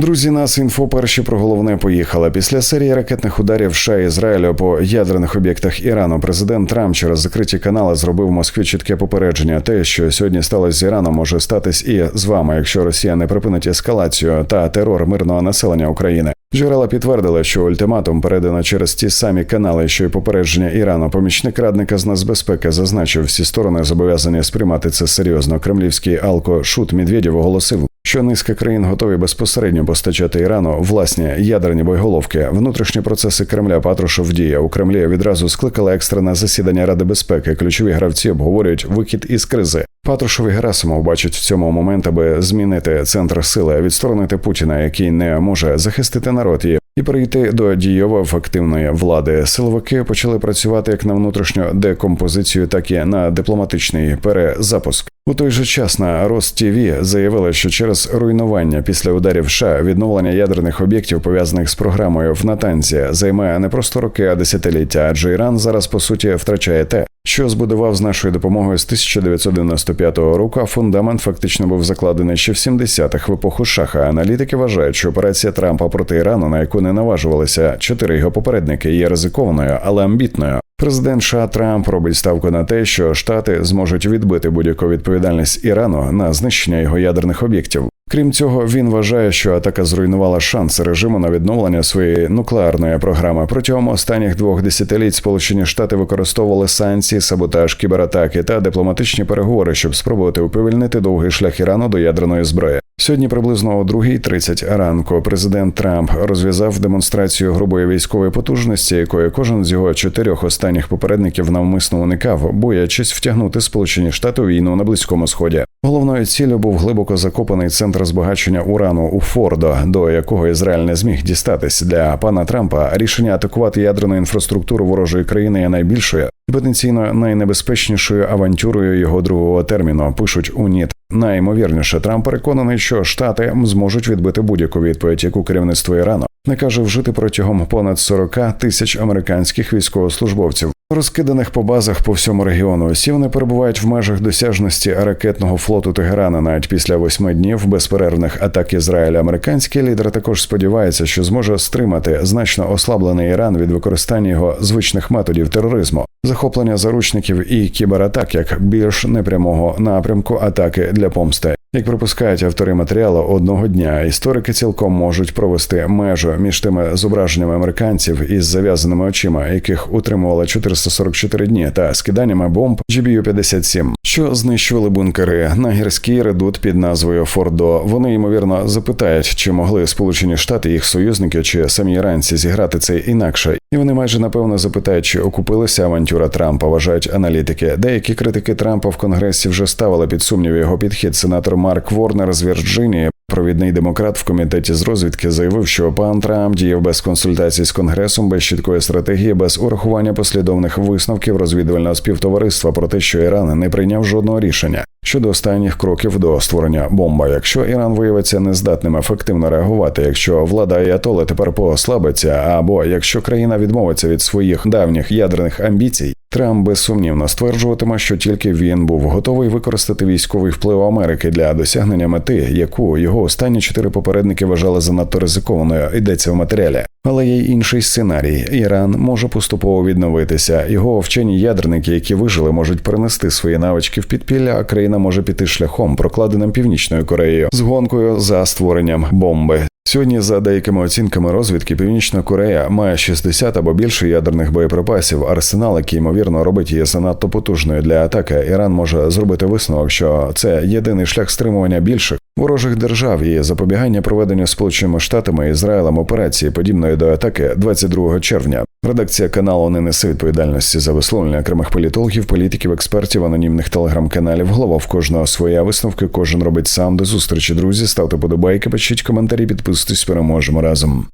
Друзі, нас інфо перші про головне поїхала. Після серії ракетних ударів США і Ізраїлю по ядерних об'єктах Ірану президент Трамп через закриті канали зробив Москві чітке попередження. Те, що сьогодні сталося з Іраном, може статись і з вами, якщо Росія не припинить ескалацію та терор мирного населення України. Джерела підтвердили, що ультиматум передано через ті самі канали, що й попередження Ірану. Помічник радника з нацбезпеки зазначив, всі сторони зобов'язані сприймати це серйозно. Кремлівський алко Шут Медведєв оголосив, що низка країн готові безпосередньо постачати Ірану власні ядерні боєголовки. Внутрішні процеси Кремля Патрушев діє у Кремлі. Відразу скликали екстрене засідання Ради безпеки. Ключові гравці обговорюють вихід із кризи. Патрушев і Герасимов бачать в цьому момент, аби змінити центр сили, відсторонити Путіна, який не може захистити народ і і перейти до дієво ефективної влади. Силовики почали працювати як на внутрішню декомпозицію, так і на дипломатичний перезапуск. У той же час на Ростіві заявили, що через руйнування після ударів США відновлення ядерних об'єктів пов'язаних з програмою в Натанзі займає не просто роки, а десятиліття, адже Іран зараз по суті втрачає те, що збудував з нашою допомогою з 1995 року. а Фундамент фактично був закладений ще в 70-х в епоху шаха. Аналітики вважають, що операція Трампа проти Ірану, на яку не наважувалися чотири його попередники, є ризикованою, але амбітною. Президент США Трамп робить ставку на те, що Штати зможуть відбити будь-яку відповідальність Ірану на знищення його ядерних об'єктів. Крім цього, він вважає, що атака зруйнувала шанси режиму на відновлення своєї нуклеарної програми. Протягом останніх двох десятиліть Сполучені Штати використовували санкції, саботаж, кібератаки та дипломатичні переговори, щоб спробувати уповільнити довгий шлях Ірану до ядерної зброї. Сьогодні приблизно о 2.30 ранку президент Трамп розв'язав демонстрацію грубої військової потужності, якої кожен з його чотирьох останніх попередників навмисно уникав, боячись втягнути Сполучені Штати у війну на близькому сході. Головною ціллю був глибоко закопаний центр збагачення урану у Фордо, до якого Ізраїль не зміг дістатись для пана Трампа. Рішення атакувати ядерну інфраструктуру ворожої країни є найбільшою і потенційно найнебезпечнішою авантюрою його другого терміну. Пишуть у НІТ. Найімовірніше, Трамп переконаний, що штати зможуть відбити будь-яку відповідь, яку керівництво Ірану накаже вжити протягом понад 40 тисяч американських військовослужбовців, розкиданих по базах по всьому регіону. Усі вони перебувають в межах досяжності ракетного флоту Тегерана навіть після восьми днів безперервних атак Ізраїля. Американський лідер також сподівається, що зможе стримати значно ослаблений Іран від використання його звичних методів тероризму, захоплення заручників і кібератак як більш непрямого напрямку атаки для помсти. Як припускають автори матеріалу, одного дня історики цілком можуть провести межу між тими зображеннями американців із зав'язаними очима, яких утримували 444 дні, та скиданнями бомб GBU-57, що знищували бункери на гірський редут під назвою Фордо. Вони ймовірно запитають, чи могли Сполучені Штати, їх союзники чи самі іранці зіграти це інакше, і вони майже напевно запитають, чи окупилася авантюра Трампа. Вважають аналітики. Деякі критики Трампа в Конгресі вже ставили під сумнів його підхід. Сенатор Марк Ворнер з Вірджинії Провідний демократ в комітеті з розвідки заявив, що пан Трамп діяв без консультацій з конгресом, без чіткої стратегії, без урахування послідовних висновків розвідувального співтовариства про те, що Іран не прийняв жодного рішення щодо останніх кроків до створення бомба. Якщо Іран виявиться нездатним ефективно реагувати, якщо влада Аятоли тепер послабиться, або якщо країна відмовиться від своїх давніх ядерних амбіцій, Трамп безсумнівно стверджуватиме, що тільки він був готовий використати військовий вплив Америки для досягнення мети, яку його останні чотири попередники вважали занадто ризикованою. Йдеться в матеріалі. Але є й інший сценарій: Іран може поступово відновитися. Його вчені ядерники, які вижили, можуть перенести свої навички в підпілля, а країна може піти шляхом, прокладеним північною Кореєю, з гонкою за створенням бомби. Сьогодні, за деякими оцінками розвідки, Північна Корея має 60 або більше ядерних боєприпасів. Арсенал, який ймовірно робить її занадто потужною для атаки. Іран може зробити висновок, що це єдиний шлях стримування більших ворожих держав і запобігання проведення сполученими штатами Ізраїлем операції, подібної до атаки 22 червня. Редакція каналу не несе відповідальності за висловлення окремих політологів, політиків, експертів, анонімних телеграм-каналів. Голова в кожного своя висновки. Кожен робить сам до зустрічі. Друзі, ставте подобайки, пишіть коментарі, підписуйтесь, переможемо разом.